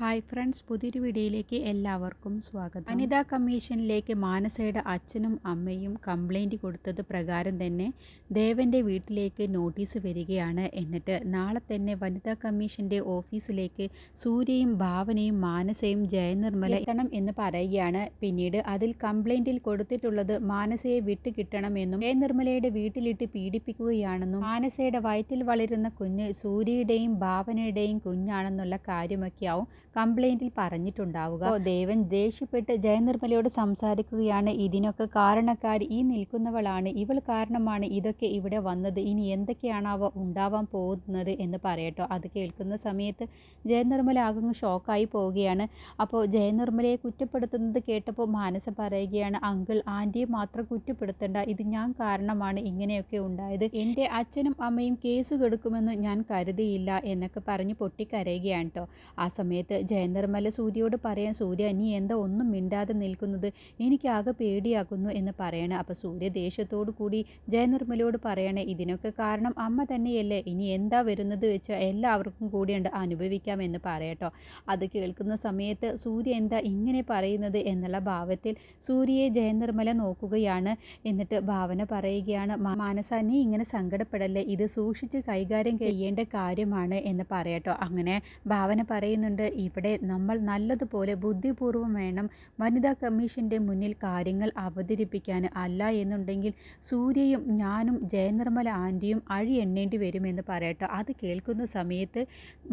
Hi friends പുതിയൊരു വീഡിയോയിലേക്ക് എല്ലാവർക്കും സ്വാഗതം. വനിതാ കമ്മീഷനിലേക്ക് മാനസയുടെ അച്ഛനും അമ്മയും കംപ്ലൈന്റ് കൊടുത്തത് പ്രകാരം തന്നെ ദേവന്റെ വീട്ടിലേക്ക് നോട്ടീസ് വരികയാണ്. എന്നിട്ട് നാളെ തന്നെ വനിതാ കമ്മീഷന്റെ ഓഫീസിലേക്ക് സൂര്യയും ഭാവനയും മാനസയും ജയനിർമ്മല എത്തണം എന്ന് പറയുകയാണ്. പിന്നീട് അതിൽ കംപ്ലൈന്റിൽ കൊടുത്തിട്ടുള്ളത് മാനസയെ വിട്ട് കിട്ടണമെന്നും ജയനിർമ്മലയുടെ വീട്ടിലിട്ട് പീഡിപ്പിക്കുകയാണെന്നും മാനസയുടെ വയറ്റിൽ വളരുന്ന കുഞ്ഞ് സൂര്യയുടെയും ഭാവനയുടെയും കുഞ്ഞാണെന്നുള്ള കാര്യമൊക്കെയാവും കംപ്ലൈന്റിൽ പറഞ്ഞിട്ടുണ്ടാവുക. ദേവൻ ദേഷ്യപ്പെട്ട് ജയനിർമ്മലയോട് സംസാരിക്കുകയാണ്. ഇതിനൊക്കെ കാരണക്കാർ ഈ നിൽക്കുന്നവളാണ്. ഇവൾ കാരണമാണ് ഇതൊക്കെ ഇവിടെ വന്നത്. ഇനി എന്തൊക്കെയാണാവ ഉണ്ടാവാൻ പോകുന്നത് എന്ന് പറയട്ടോ. അത് കേൾക്കുന്ന സമയത്ത് ജയനിർമ്മല ആകെ ഷോക്കായി പോവുകയാണ്. അപ്പോൾ ജയനിർമ്മലയെ കുറ്റപ്പെടുത്തുന്നത് കേട്ടപ്പോൾ മാനസ പറയുകയാണ് അങ്കിൾ ആന്റിയെ മാത്രം കുറ്റപ്പെടുത്തേണ്ട. ഇത് ഞാൻ കാരണമാണ് ഇങ്ങനെയൊക്കെ ഉണ്ടായത്. എന്റെ അച്ഛനും അമ്മയും കേസ് കെടുക്കുമെന്ന് ഞാൻ കരുതിയില്ല എന്നൊക്കെ പറഞ്ഞ് പൊട്ടിക്കരയുകയാണ് കേട്ടോ ആ സമയത്ത് ജയനിർമ്മല സൂര്യയോട് പറയാൻ സൂര്യ നീ എന്താ ഒന്നും മിണ്ടാതെ നിൽക്കുന്നത്? എനിക്കാകെ പേടിയാക്കുന്നു എന്ന് പറയണേ. അപ്പോൾ സൂര്യ ദേഷ്യത്തോടു കൂടി ജയനിർമ്മലയോട് പറയണേ ഇതിനൊക്കെ കാരണം അമ്മ തന്നെയല്ലേ. ഇനി എന്താ വരുന്നത് വെച്ചാൽ എല്ലാവർക്കും കൂടിയുണ്ട് അനുഭവിക്കാം എന്ന് പറയട്ടോ. അത് കേൾക്കുന്ന സമയത്ത് സൂര്യ എന്താ ഇങ്ങനെ പറയുന്നത് എന്നുള്ള ഭാവത്തിൽ സൂര്യയെ ജയനിർമ്മല നോക്കുകയാണ്. എന്നിട്ട് ഭാവന പറയുകയാണ് "മാ- മാനസ നീ ഇങ്ങനെ സങ്കടപ്പെടല്ലേ. ഇത് സൂക്ഷിച്ച് കൈകാര്യം ചെയ്യേണ്ട കാര്യമാണ് എന്ന് പറയട്ടോ. അങ്ങനെ ഭാവന പറയുന്നുണ്ട് ഇവിടെ നമ്മൾ നല്ലതുപോലെ ബുദ്ധിപൂർവം വേണം വനിതാ കമ്മീഷന്റെ മുന്നിൽ കാര്യങ്ങൾ അവതരിപ്പിക്കാൻ അല്ല എന്നുണ്ടെങ്കിൽ സൂര്യയും ഞാനും ജയനിർമ്മല ആന്റിയും അഴി എണ്ണേണ്ടി വരുമെന്ന് പറയട്ടോ. അത് കേൾക്കുന്ന സമയത്ത്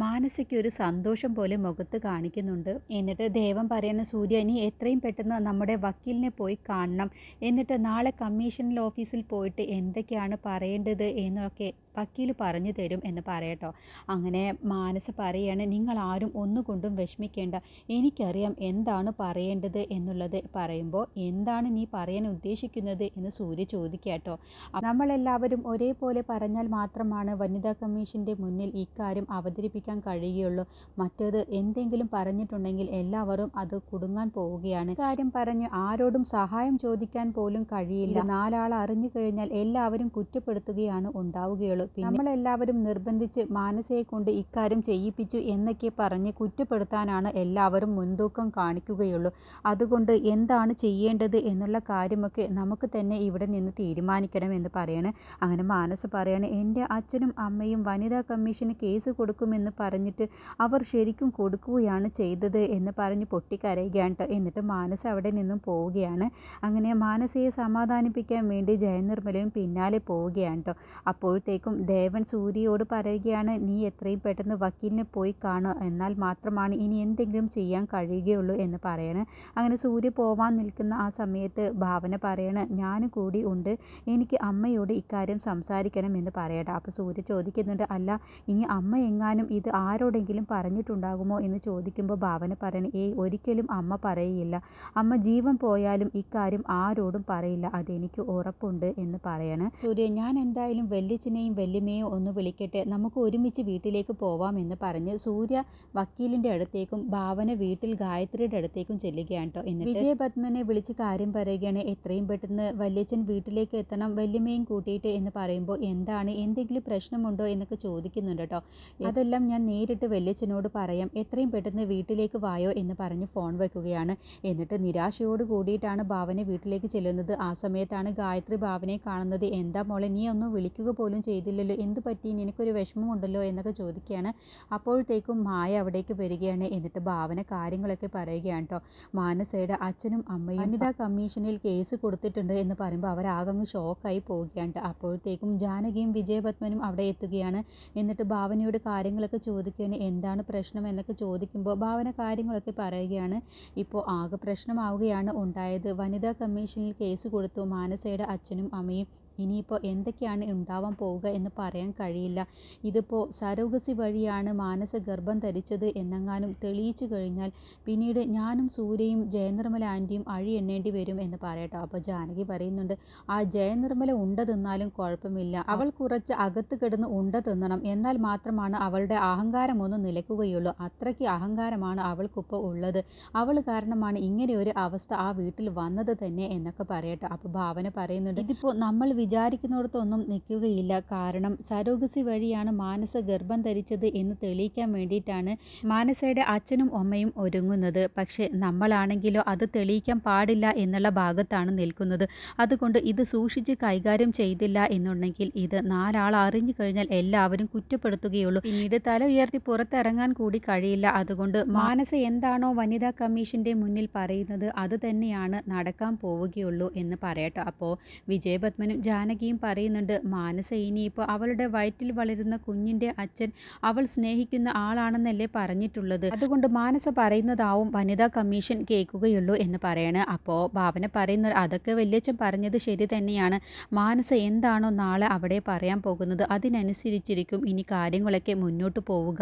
മാനസിക ഒരു സന്തോഷം പോലെ മുഖത്ത് കാണിക്കുന്നുണ്ട്. എന്നിട്ട് ദേവം പറയുന്ന സൂര്യ ഇനി എത്രയും പെട്ടെന്ന് നമ്മുടെ വക്കീലിനെ പോയി കാണണം. എന്നിട്ട് നാളെ കമ്മീഷണൽ ഓഫീസിൽ പോയിട്ട് എന്തൊക്കെയാണ് പറയേണ്ടത്? എന്നൊക്കെ വക്കീൽ പറഞ്ഞു തരും എന്ന് പറയട്ടോ. അങ്ങനെ മാനസ് പറയാണ് നിങ്ങൾ ആരും ഒന്നുകൊണ്ടും വിഷമിക്കേണ്ട. എനിക്കറിയാം എന്താണ് പറയേണ്ടത് എന്നുള്ളത്. പറയുമ്പോൾ എന്താണ് നീ പറയാൻ ഉദ്ദേശിക്കുന്നത്? എന്ന് സൂര്യ ചോദിക്കാട്ടോ. നമ്മളെല്ലാവരും ഒരേപോലെ പറഞ്ഞാൽ മാത്രമാണ് വനിതാ കമ്മീഷന്റെ മുന്നിൽ ഇക്കാര്യം അവതരിപ്പിക്കാൻ കഴിയുകയുള്ളൂ. മറ്റേത് എന്തെങ്കിലും പറഞ്ഞിട്ടുണ്ടെങ്കിൽ എല്ലാവരും അത് കുടുങ്ങാൻ പോവുകയാണ്. കാര്യം പറഞ്ഞ് ആരോടും സഹായം ചോദിക്കാൻ പോലും കഴിയില്ല. നാലാൾ അറിഞ്ഞു കഴിഞ്ഞാൽ എല്ലാവരും കുറ്റപ്പെടുത്തുകയാണ് ഉണ്ടാവുകയുള്ളൂ. നമ്മളെല്ലാവരും നിർബന്ധിച്ച് മാനസയെ കൊണ്ട് ഇക്കാര്യം ചെയ്യിപ്പിച്ചു എന്നൊക്കെ പറഞ്ഞ് കുറ്റപ്പെടുത്താനാണ് എല്ലാവരും മുൻതൂക്കം കാണിക്കുകയുള്ളൂ. അതുകൊണ്ട് എന്താണ് ചെയ്യേണ്ടത് എന്നുള്ള കാര്യമൊക്കെ നമുക്ക് തന്നെ ഇവിടെ നിന്ന് തീരുമാനിക്കണം എന്ന് പറയണേ. അങ്ങനെ മാനസ് പറയണേ എന്റെ അച്ഛനും അമ്മയും വനിതാ കമ്മീഷന് കേസ് കൊടുക്കുമെന്ന് പറഞ്ഞിട്ട് അവർ ശരിക്കും കൊടുക്കുകയാണ് ചെയ്തത് എന്ന് പറഞ്ഞ് പൊട്ടിക്കരയുകയാണ് കേട്ടോ. എന്നിട്ട് മാനസ് അവിടെ നിന്നും പോവുകയാണ്. അങ്ങനെ മാനസയെ സമാധാനിപ്പിക്കാൻ വേണ്ടി ജയനിർമ്മലയും പിന്നാലെ പോവുകയാണ് കേട്ടോ. അപ്പോഴത്തേക്കും ദേവൻ സൂര്യയോട് പറയുകയാണ് നീ എത്രയും പെട്ടെന്ന് വക്കീലിനെ പോയി കാണുക എന്നാൽ മാത്രമാണ് ഇനി എന്തെങ്കിലും ചെയ്യാൻ കഴിയുകയുള്ളൂ എന്ന് പറയണേ. അങ്ങനെ സൂര്യ പോവാൻ നിൽക്കുന്ന ആ സമയത്ത് ഭാവന പറയണ ഞാനും കൂടി ഉണ്ട്. എനിക്ക് അമ്മയോട് ഇക്കാര്യം സംസാരിക്കണം എന്ന് പറയട്ടെ. അപ്പോൾ സൂര്യ ചോദിക്കുന്നുണ്ട് അല്ല ഇനി അമ്മ എങ്ങാനും ഇത് ആരോടെങ്കിലും പറഞ്ഞിട്ടുണ്ടാകുമോ? എന്ന് ചോദിക്കുമ്പോൾ ഭാവന പറയണ ഏയ് ഒരിക്കലും അമ്മ പറയില്ല. അമ്മ ജീവൻ പോയാലും ഇക്കാര്യം ആരോടും പറയില്ല. അതെനിക്ക് ഉറപ്പുണ്ട് എന്ന് പറയണേ. സൂര്യ ഞാൻ എന്തായാലും വല്യച്ഛനെയും വല്യമ്മയെയും ഒന്ന് വിളിക്കട്ടെ. നമുക്ക് ഒരുമിച്ച് വീട്ടിലേക്ക് പോവാമെന്ന് പറഞ്ഞ് സൂര്യ വക്കീലിന്റെ അടുത്തേക്കും ഭാവന വീട്ടിൽ ഗായത്രിയുടെ അടുത്തേക്കും ചെല്ലുകയാണ് കേട്ടോ എന്നിട്ട് വിജയപത്മനെ വിളിച്ച് കാര്യം പറയുകയാണ്. എത്രയും പെട്ടെന്ന് വല്യച്ഛൻ വീട്ടിലേക്ക് എത്തണം വല്യമ്മയും കൂട്ടിയിട്ട് എന്ന് പറയുമ്പോൾ എന്താണ് എന്തെങ്കിലും പ്രശ്നമുണ്ടോ എന്നൊക്കെ ചോദിക്കുന്നുണ്ട് കേട്ടോ അതെല്ലാം ഞാൻ നേരിട്ട് വല്യച്ഛനോട് പറയാം. എത്രയും പെട്ടെന്ന് വീട്ടിലേക്ക് വായോ എന്ന് പറഞ്ഞ് ഫോൺ വെക്കുകയാണ്. എന്നിട്ട് നിരാശയോട് കൂടിയിട്ടാണ് ഭാവനെ വീട്ടിലേക്ക് ചെല്ലുന്നത്. ആ സമയത്താണ് ഗായത്രി ഭാവനയെ കാണുന്നത്. എന്താ മോളെ നീ ഒന്ന് വിളിക്കുക പോലും ചെയ്തില്ലല്ലോ എന്ത് പറ്റി? നിനക്കൊരു വിഷമമുണ്ടല്ലോ എന്നൊക്കെ ചോദിക്കുകയാണ്. അപ്പോഴത്തേക്കും മായ അവിടേക്ക് വരികയാണ്. എന്നിട്ട് ഭാവന കാര്യങ്ങളൊക്കെ പറയുകയാണ് കേട്ടോ. മാനസയുടെ അച്ഛനും അമ്മയും വനിതാ കമ്മീഷനിൽ കേസ് കൊടുത്തിട്ടുണ്ട് എന്ന് പറയുമ്പോൾ അവരാകങ്ങ് ഷോക്കായി പോവുകയാണ്. അപ്പോഴത്തേക്കും ജാനകിയും വിജയപത്മനും അവിടെ എത്തുകയാണ്. എന്നിട്ട് ഭാവനയോട് കാര്യങ്ങളൊക്കെ ചോദിക്കുകയാണ്. എന്താണ് പ്രശ്നം എന്നൊക്കെ ചോദിക്കുമ്പോൾ ഭാവന കാര്യങ്ങളൊക്കെ പറയുകയാണ്. ഇപ്പോൾ ആകെ പ്രശ്നമാവുകയാണ് ഉണ്ടായത്. വനിതാ കമ്മീഷനിൽ കേസ് കൊടുത്തു. മാനസയുടെ അച്ഛനും അമ്മയും ഇനിയിപ്പോൾ എന്തൊക്കെയാണ് ഉണ്ടാവാൻ പോവുക എന്ന് പറയാൻ കഴിയില്ല. ഇതിപ്പോൾ സരോഗസി വഴിയാണ് മാനസ ഗർഭം ധരിച്ചത് എന്നെങ്ങാനും തെളിയിച്ചു കഴിഞ്ഞാൽ പിന്നീട് ഞാനും സൂര്യയും ജയനിർമ്മല ആന്റിയും അഴി എണ്ണേണ്ടി വരും എന്ന് പറയട്ടോ. അപ്പോൾ ജാനകി പറയുന്നുണ്ട് ആ ജയനിർമ്മല ഉണ്ട തിന്നാലും കുഴപ്പമില്ല. അവൾ കുറച്ച് അകത്ത് കിടന്ന് ഉണ്ട തിന്നണം എന്നാൽ മാത്രമാണ് അവളുടെ അഹങ്കാരം ഒന്ന് നിലക്കുകയുള്ളൂ അത്രയ്ക്ക് അഹങ്കാരമാണ് അവൾക്കിപ്പോൾ ഉള്ളത്. അവൾ കാരണമാണ് ഇങ്ങനെ ഒരു അവസ്ഥ ആ വീട്ടിൽ വന്നത് തന്നെ എന്നൊക്കെ പറയട്ടെ. അപ്പോൾ ഭാവന പറയുന്നുണ്ട് ഇതിപ്പോൾ നമ്മൾ വിചാരിക്കുന്നിടത്തൊന്നും നിൽക്കുകയില്ല. കാരണം സരോഗസി വഴിയാണ് മാനസ ഗർഭം ധരിച്ചത് എന്ന് തെളിയിക്കാൻ വേണ്ടിയിട്ടാണ് മാനസയുടെ അച്ഛനും അമ്മയും ഒരുങ്ങുന്നത്. പക്ഷേ നമ്മളാണെങ്കിലോ അത് തെളിയിക്കാൻ പാടില്ല എന്നുള്ള ഭാഗത്താണ് നിൽക്കുന്നത്. അതുകൊണ്ട് ഇത് സൂക്ഷിച്ച് കൈകാര്യം ചെയ്തില്ല എന്നുണ്ടെങ്കിൽ ഇത് നാലാൾ അറിഞ്ഞു കഴിഞ്ഞാൽ എല്ലാവരും കുറ്റപ്പെടുത്തുകയുള്ളൂ. പിന്നീട് തല ഉയർത്തി പുറത്തിറങ്ങാൻ കൂടി കഴിയില്ല. അതുകൊണ്ട് മാനസ എന്താണോ വനിതാ കമ്മീഷന്റെ മുന്നിൽ പറയുന്നത് അത് തന്നെയാണ് നടക്കാൻ പോവുകയുള്ളൂ എന്ന് പറയട്ടെ. അപ്പോൾ വിജയപത്മനും ജാനകിയും പറയുന്നുണ്ട് മാനസ ഇനിയിപ്പോൾ അവളുടെ വയറ്റിൽ വളരുന്ന കുഞ്ഞിന്റെ അച്ഛൻ അവൾ സ്നേഹിക്കുന്ന ആളാണെന്നല്ലേ പറഞ്ഞിട്ടുള്ളത്. അതുകൊണ്ട് മാനസ പറയുന്നതാവും വനിതാ കമ്മീഷൻ കേൾക്കുകയുള്ളൂ എന്ന് പറയണേ. അപ്പോൾ ഭാവന പറയുന്ന അതൊക്കെ വല്യച്ഛൻ പറഞ്ഞത് ശരി തന്നെയാണ്. മാനസ എന്താണോ നാളെ അവിടെ പറയാൻ പോകുന്നത് അതിനനുസരിച്ചിരിക്കും. ഇനി കാര്യങ്ങളൊക്കെ മുന്നോട്ട് പോവുക.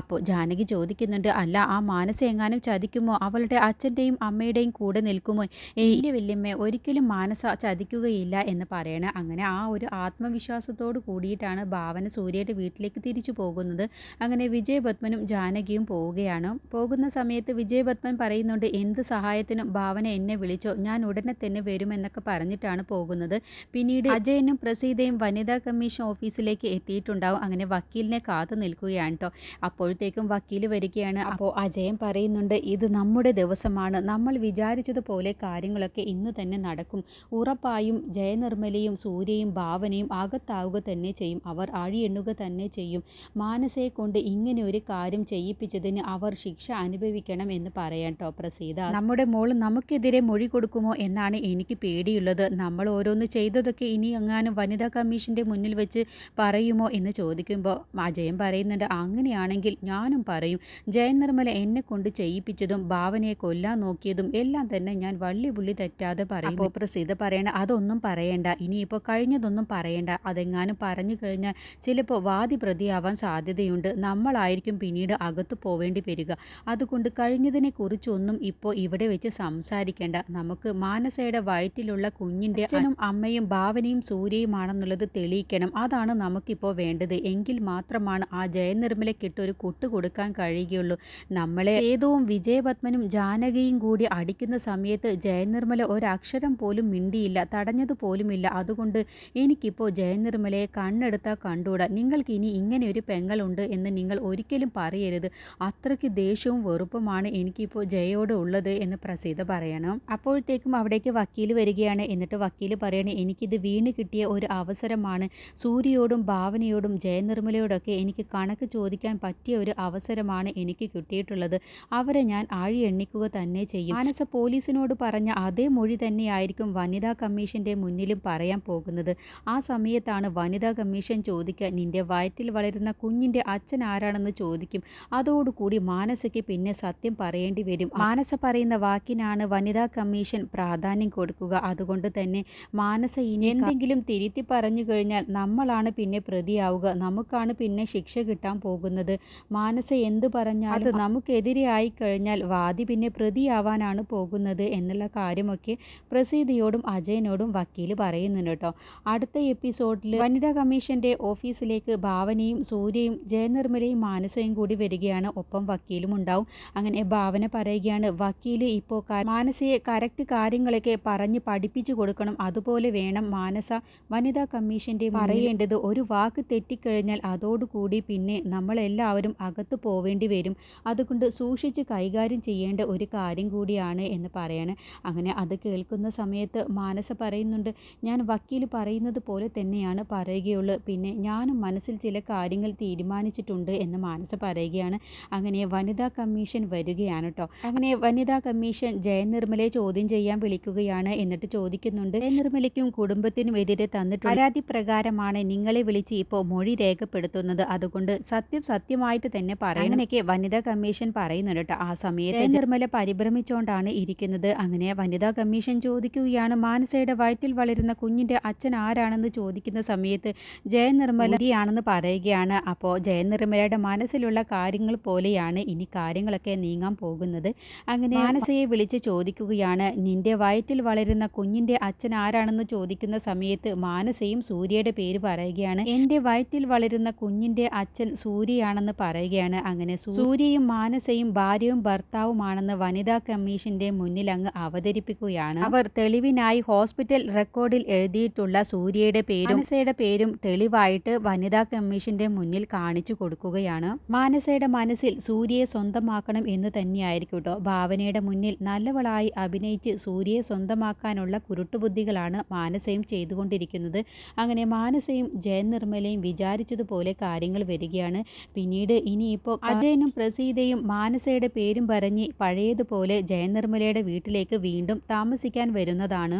അപ്പോൾ ജാനകി ചോദിക്കുന്നുണ്ട് അല്ല ആ മാനസ എങ്ങാനും ചതിക്കുമോ? അവളുടെ അച്ഛന്റെയും അമ്മയുടെയും കൂടെ നിൽക്കുമോ? ഏയ് വല്യമ്മ ഒരിക്കലും മാനസ ചതിക്കുകയില്ല എന്ന് പറയണേ. അങ്ങനെ ആ ഒരു ആത്മവിശ്വാസത്തോട് കൂടിയിട്ടാണ് ഭാവന സൂര്യയുടെ വീട്ടിലേക്ക് തിരിച്ചു പോകുന്നത്. അങ്ങനെ വിജയപത്മനും ജാനകിയും പോവുകയാണ്. പോകുന്ന സമയത്ത് വിജയപത്മൻ പറയുന്നുണ്ട് എന്ത് സഹായത്തിനും ഭാവന എന്നെ വിളിച്ചോ ഞാൻ ഉടനെ തന്നെ വരുമെന്നൊക്കെ പറഞ്ഞിട്ടാണ് പോകുന്നത്. പിന്നീട് അജയനും പ്രസീതയും വനിതാ കമ്മീഷൻ ഓഫീസിലേക്ക് എത്തിയിട്ടുണ്ടാവും. അങ്ങനെ വക്കീലിനെ കാത്തു നിൽക്കുകയാണ് കേട്ടോ അപ്പോഴത്തേക്കും വക്കീൽ വരികയാണ്. അപ്പോൾ അജയൻ പറയുന്നുണ്ട് ഇത് നമ്മുടെ ദിവസമാണ്. നമ്മൾ വിചാരിച്ചതുപോലെ കാര്യങ്ങളൊക്കെ ഇന്ന് തന്നെ നടക്കും. ഉറപ്പായും ജയനിർമ്മലയും സൂര്യയും ഭാവനയും അകത്താവുക തന്നെ ചെയ്യും. അവർ അഴിയെണ്ണുക തന്നെ ചെയ്യും. മാനസയെ കൊണ്ട് ഇങ്ങനെ ഒരു കാര്യം ചെയ്യിപ്പിച്ചതിന് അവർ ശിക്ഷ അനുഭവിക്കണം എന്ന് പറയാം കേട്ടോ പ്രസീത നമ്മുടെ മോൾ നമുക്കെതിരെ മൊഴി കൊടുക്കുമോ എന്നാണ് എനിക്ക് പേടിയുള്ളത്. നമ്മൾ ഓരോന്ന് ചെയ്തതൊക്കെ ഇനി എങ്ങാനും വനിതാ കമ്മീഷന്റെ മുന്നിൽ വെച്ച് പറയുമോ എന്ന് ചോദിക്കുമ്പോൾ അജയൻ പറയുന്നുണ്ട് അങ്ങനെയാണെങ്കിൽ ഞാനും പറയും. ജയൻ നിർമ്മല എന്നെ കൊണ്ട് ചെയ്യിപ്പിച്ചതും ഭാവനയെ കൊല്ലാൻ നോക്കിയതും എല്ലാം തന്നെ ഞാൻ വള്ളി പുള്ളി തെറ്റാതെ പറയും. അപ്പോൾ പ്രസീത പറയണ അതൊന്നും പറയണ്ട. ഇനിയിപ്പോൾ കഴിഞ്ഞതൊന്നും പറയേണ്ട. അതെങ്ങാനും പറഞ്ഞു കഴിഞ്ഞാൽ ചിലപ്പോൾ വാദി പ്രതിയാവാൻ സാധ്യതയുണ്ട്. നമ്മളായിരിക്കും പിന്നീട് അകത്ത് പോവേണ്ടി വരിക. അതുകൊണ്ട് കഴിഞ്ഞതിനെക്കുറിച്ചൊന്നും ഇപ്പോൾ ഇവിടെ വെച്ച് സംസാരിക്കേണ്ട. നമുക്ക് മാനസയുടെ വയറ്റിലുള്ള കുഞ്ഞിന്റെ അച്ഛനും അമ്മയും ഭാവനയും സൂര്യയുമാണെന്നുള്ളത് തെളിയിക്കണം. അതാണ് നമുക്കിപ്പോൾ വേണ്ടത്. എങ്കിൽ മാത്രമാണ് ആ ജയനിർമ്മലയ്ക്കിട്ട് ഒരു കുട്ട് കൊടുക്കാൻ കഴിയുകയുള്ളൂ. നമ്മളെ ഏതോ വിജയപത്മനും ജാനകിയും കൂടി അടിക്കുന്ന സമയത്ത് ജയനിർമ്മല ഒരക്ഷരം പോലും മിണ്ടിയില്ല. തടഞ്ഞത് പോലുമില്ല. അതുകൊണ്ട് എനിക്കിപ്പോൾ ജയനിർമ്മലയെ കണ്ണെടുത്താൽ കണ്ടുകൂടാ നിങ്ങൾക്ക് ഇനി ഇങ്ങനെ ഒരു പെങ്ങളുണ്ട് എന്ന് നിങ്ങൾ ഒരിക്കലും പറയരുത്. അത്രയ്ക്ക് ദേഷ്യവും വെറുപ്പുമാണ് എനിക്കിപ്പോൾ ജയയോട് ഉള്ളത് എന്ന് പ്രസീത പറയണം. അപ്പോഴത്തേക്കും അവിടേക്ക് വക്കീൽ വരികയാണ്. എന്നിട്ട് വക്കീൽ പറയണേ എനിക്കിത് വീണ് കിട്ടിയ ഒരു അവസരമാണ്. സൂര്യയോടും ഭാവനയോടും ജയനിർമ്മലയോടൊക്കെ എനിക്ക് കണക്ക് ചോദിക്കാൻ പറ്റിയ ഒരു അവസരമാണ് എനിക്ക് കിട്ടിയിട്ടുള്ളത്. അവരെ ഞാൻ ആഴി എണ്ണിക്കുക തന്നെ ചെയ്യും. മാനസ പോലീസിനോട് പറഞ്ഞ അതേ മൊഴി തന്നെയായിരിക്കും വനിതാ കമ്മീഷന്റെ മുന്നിലും പറയാൻ പോകുന്നത്. ആ സമയത്താണ് വനിതാ കമ്മീഷൻ ചോദിക്കുക നിന്റെ വയറ്റിൽ വളരുന്ന കുഞ്ഞിന്റെ അച്ഛൻ ആരാണെന്ന് ചോദിക്കും. അതോടുകൂടി മാനസയ്ക്ക് പിന്നെ സത്യം പറയേണ്ടി വരും. മാനസ പറയുന്ന വാക്കിനാണ് വനിതാ കമ്മീഷൻ പ്രാധാന്യം കൊടുക്കുക. അതുകൊണ്ട് തന്നെ മാനസ ഇനി എന്തെങ്കിലും തിരുത്തി പറഞ്ഞു കഴിഞ്ഞാൽ നമ്മളാണ് പിന്നെ പ്രതിയാവുക. നമുക്കാണ് പിന്നെ ശിക്ഷ കിട്ടാൻ പോകുന്നത്. മാനസ എന്ത് പറഞ്ഞാൽ അത് നമുക്കെതിരെ ആയി കഴിഞ്ഞാൽ വാദി പിന്നെ പ്രതിയാവാനാണ് പോകുന്നത് എന്നുള്ള കാര്യമൊക്കെ പ്രസീതിയോടും അജയനോടും വക്കീൽ പറയുന്നുണ്ട്. കേട്ടോ. അടുത്ത എപ്പിസോഡിൽ വനിതാ കമ്മീഷന്റെ ഓഫീസിലേക്ക് ഭാവനയും സൂര്യയും ജയനിർമ്മലയും മാനസയും കൂടി വരികയാണ്. ഒപ്പം വക്കീലും ഉണ്ടാവും. അങ്ങനെ ഭാവന പറയുകയാണ് വക്കീൽ ഇപ്പോൾ മാനസയെ കറക്റ്റ് കാര്യങ്ങളൊക്കെ പറഞ്ഞ് പഠിപ്പിച്ചു കൊടുക്കണം. അതുപോലെ വേണം മാനസ വനിതാ കമ്മീഷന്റെ പറയേണ്ടത് ഒരു വാക്ക് തെറ്റിക്കഴിഞ്ഞാൽ അതോടുകൂടി പിന്നെ നമ്മളെല്ലാവരും അകത്ത് പോവേണ്ടി വരും. അതുകൊണ്ട് സൂക്ഷിച്ച് കൈകാര്യം ചെയ്യേണ്ട ഒരു കാര്യം കൂടിയാണ് എന്ന് പറയാണ്. അങ്ങനെ അത് കേൾക്കുന്ന സമയത്ത് മാനസ പറയുന്നുണ്ട് ഞാൻ വക്കീൽ പറയുന്നത് പോലെ തന്നെയാണ് പറയുകയുള്ളൂ. പിന്നെ ഞാനും മനസ്സിൽ ചില കാര്യങ്ങൾ തീരുമാനിച്ചിട്ടുണ്ട് എന്ന് മാനസ പറയുകയാണ്. അങ്ങനെ വനിതാ കമ്മീഷൻ വരികയാണ് കേട്ടോ അങ്ങനെ വനിതാ കമ്മീഷൻ ജയനിർമ്മലയെ ചോദ്യം ചെയ്യാൻ വിളിക്കുകയാണ് എന്നിട്ട് ചോദിക്കുന്നുണ്ട്. ജയനിർമ്മലയ്ക്കും കുടുംബത്തിനും എതിരെ തന്നിട്ട് പരാതി പ്രകാരമാണ് നിങ്ങളെ വിളിച്ച് ഇപ്പോൾ മൊഴി രേഖപ്പെടുത്തുന്നത്. അതുകൊണ്ട് സത്യം സത്യമായിട്ട് തന്നെ പറയണം. അങ്ങനെയൊക്കെ വനിതാ കമ്മീഷൻ പറയുന്നുണ്ട് കേട്ടോ ആ സമയത്ത് നിർമ്മല പരിഭ്രമിച്ചുകൊണ്ടാണ് ഇരിക്കുന്നത്. അങ്ങനെ വനിതാ കമ്മീഷൻ ചോദിക്കുകയാണ്. മാനസയുടെ വയറ്റിൽ വളരുന്ന അച്ഛൻ ആരാണെന്ന് ചോദിക്കുന്ന സമയത്ത് ജയനിർമ്മലയാണെന്ന് പറയുകയാണ്. അപ്പോൾ ജയനിർമ്മലയുടെ മനസ്സിലുള്ള കാര്യങ്ങൾ പോലെയാണ് ഇനി കാര്യങ്ങളൊക്കെ നീങ്ങാൻ പോകുന്നത്. അങ്ങനെ മാനസയെ വിളിച്ച് ചോദിക്കുകയാണ്. നിന്റെ വയറ്റിൽ വളരുന്ന കുഞ്ഞിന്റെ അച്ഛൻ ആരാണെന്ന് ചോദിക്കുന്ന സമയത്ത് മാനസയും സൂര്യയുടെ പേര് പറയുകയാണ്. എന്റെ വയറ്റിൽ വളരുന്ന കുഞ്ഞിന്റെ അച്ഛൻ സൂര്യയാണെന്ന് പറയുകയാണ്. അങ്ങനെ സൂര്യയും മാനസയും ഭാര്യയും ഭർത്താവുമാണെന്ന് വനിതാ കമ്മീഷന്റെ മുന്നിൽ അങ്ങ് അവതരിപ്പിക്കുകയാണ്. അവർ തെളിവിനായി ഹോസ്പിറ്റൽ റെക്കോർഡിൽ എഴുതി പറഞ്ഞിട്ടുള്ള സൂര്യയുടെ പേരും മാനസയുടെ പേരും തെളിവായിട്ട് വനിതാ കമ്മീഷന്റെ മുന്നിൽ കാണിച്ചു കൊടുക്കുകയാണ്. മാനസയുടെ മനസ്സിൽ സൂര്യയെ സ്വന്തമാക്കണം എന്ന് തന്നെയായിരിക്കും കേട്ടോ ഭാവനയുടെ മുന്നിൽ നല്ലവളായി അഭിനയിച്ച് സൂര്യയെ സ്വന്തമാക്കാനുള്ള കുരുട്ടുബുദ്ധികളാണ് മാനസയും ചെയ്തുകൊണ്ടിരിക്കുന്നത്. അങ്ങനെ മാനസയും ജയൻ നിർമ്മലയും വിചാരിച്ചതുപോലെ കാര്യങ്ങൾ വരികയാണ്. പിന്നീട് ഇനിയിപ്പോൾ അജയനും പ്രസീതയും മാനസയുടെ പേരും പറഞ്ഞ് പഴയതുപോലെ ജയൻ നിർമ്മലയുടെ വീട്ടിലേക്ക് വീണ്ടും താമസിക്കാൻ വരുന്നതാണ്.